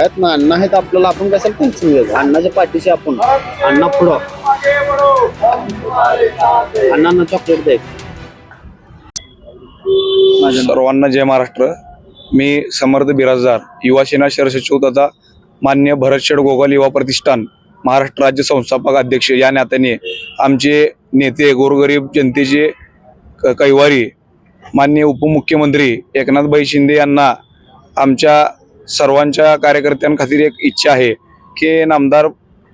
आहेत ना अण्णा आहेत आपल्याला. आपण कशाला टेन्शन घ्यायचं अण्णाच्या पाठीशी आपण. अण्णा पुढं. अण्णांना चॉकलेट द्यायचं सर्वांना जय महाराष्ट्र. मी समर्थ बिराजदार युवा सेना शहर सचिव तथा मान्य भरतशेड गोगल युवा प्रतिष्ठान महाराष्ट्र राज्य संस्थापक अध्यक्ष या नात्याने आमचे नेते गोरगरीब जनतेचे कैवारी मान्य उपमुख्यमंत्री एकनाथभाई शिंदे यांना आमच्या सर्वांच्या कार्यकर्त्यांखातीर एक इच्छा आहे की नामदार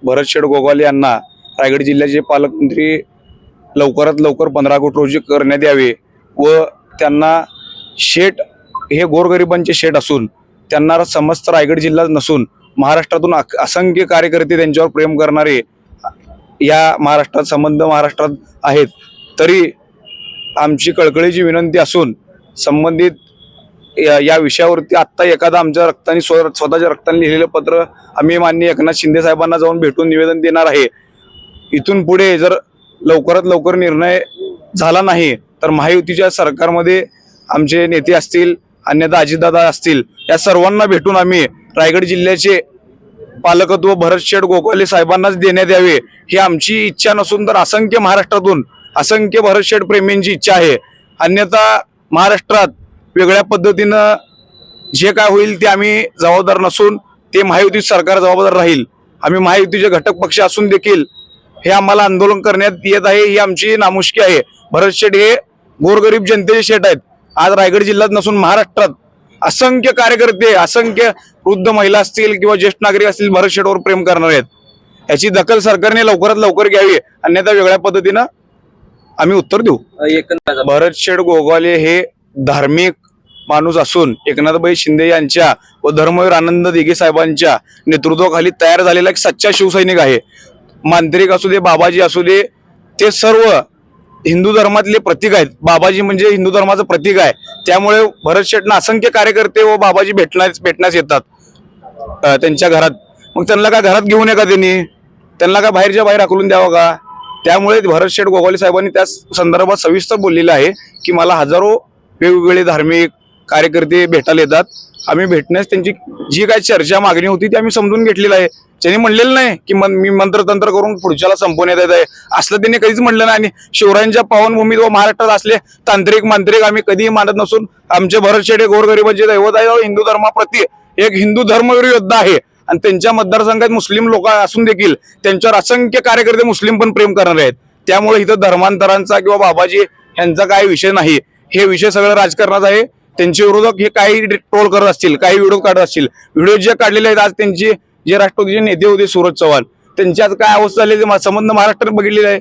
भरतशेड गोगाल यांना रायगड जिल्ह्याचे पालकमंत्री लवकरात लवकर पंधरा कोटी रोजी करण्यात यावे व त्यांना शेट हे गोरगरिबांचे शेट असून त्यांना समस्त रायगड जिल्हा नसून महाराष्ट्रातून असंख्य कार्यकर्ते त्यांच्यावर प्रेम करणारे या महाराष्ट्रात संबंध महाराष्ट्रात आहेत. तरी आमची कळकळीची विनंती असून संबंधित या या विषयावरती आत्ता एखादा आमच्या रक्ताने स्वतःच्या रक्ताने लिहिलेलं पत्र आम्ही माननीय एकनाथ शिंदे साहेबांना जाऊन भेटून निवेदन देणार आहे. इथून पुढे जर लवकरात लवकर निर्णय झाला नाही तर महायुतीच्या सरकारमध्ये आमचे नेते असतील अन्यथा अजितदादा असतील या सर्वांना भेटून आम्ही रायगड जिल्ह्याचे पालकत्व भरतशेठ गोखले साहेबांनाच देण्यात यावे ही आमची इच्छा नसून तर असंख्य महाराष्ट्रातून असंख्य भरतशेठ प्रेमींची इच्छा आहे. अन्यथा महाराष्ट्रात वेगळ्या पद्धतीनं जे काय होईल ते आम्ही जबाबदार नसून ते महायुती सरकार जबाबदार राहील. आम्ही महायुतीचे घटक पक्ष असून देखील हे आम्हाला आंदोलन करण्यात येत आहे ही आमची नामुष्की आहे. भरत शेठ हे गोरगरीब जनतेचे शेठ आहेत. आज रायगड जिल्ह्यात नसून महाराष्ट्रात असंख्य कार्यकर्ते असंख्य वृद्ध महिला असतील किंवा ज्येष्ठ नागरिक असतील भरत शेठवर प्रेम करणार आहेत. याची दखल सरकारने लवकरात लवकर घ्यावी अन्यथा वेगळ्या पद्धतीनं आम्ही उत्तर देऊ. भरत शेठ गोगाले हे धार्मिक माणूस असून एकनाथभाई शिंदे यांच्या व धर्मवीर आनंद दिघे साहेबांच्या नेतृत्वाखाली तयार झालेला एक सच्चा शिवसैनिक आहे. मांत्रिक असू दे बाबाजी असू दे ते सर्व हिंदू धर्मातले प्रतीक आहेत. बाबाजी म्हणजे हिंदू धर्माचं प्रतीक आहे. त्यामुळे भरत शेटना असंख्य कार्यकर्ते व बाबाजी भेटण्यास भेटण्यास येतात त्यांच्या घरात. मग त्यांना काय घरात घेऊन नये का त्यांनी? त्यांना काय बाहेरच्या बाहेर हाकलून द्यावं का? त्यामुळे भरत शेठ गोगावले साहेबांनी त्या संदर्भात सविस्तर बोललेलं आहे की मला हजारो वेगवेगळे धार्मिक कार्यकर्ते भेटायला येतात. आम्ही भेटण्यास त्यांची जी काय चर्चा मागणी होती ती आम्ही समजून घेतलेलं आहे. त्यांनी म्हणलेलं नाही की मन मी मंत्रतंत्र करून पुढच्याला संपवण्यात येत आहे. असलं त्यांनी कधीच म्हणलं नाही. आणि शिवरायांच्या पावनभूमीत व महाराष्ट्रात असले तांत्रिक मांत्रिक आम्ही कधीही मानत नसून आमचे भरत शेडे गोरगरिबांचे दैवत आहे. हिंदू धर्माप्रती एक हिंदू धर्मवीर योद्धा आहे. आणि त्यांच्या मतदारसंघात मुस्लिम लोक असून देखील त्यांच्यावर असंख्य कार्यकर्ते मुस्लिम पण प्रेम करणारे आहेत. त्यामुळे इथं धर्मांतरांचा किंवा बाबाजी यांचा काय विषय नाही. हे विषय सगळं राजकारणात आहे. त्यांचे विरोधक हे काही ट्रोल करत असतील काही व्हिडिओ काढत असतील. व्हिडिओ जे काढलेले आहेत आज त्यांचे जे राष्ट्रवादीचे नेते होते सूरज चव्हाण त्यांची आज काय अवस्था झाली ते संबंध महाराष्ट्रात बघितलेलं आहे.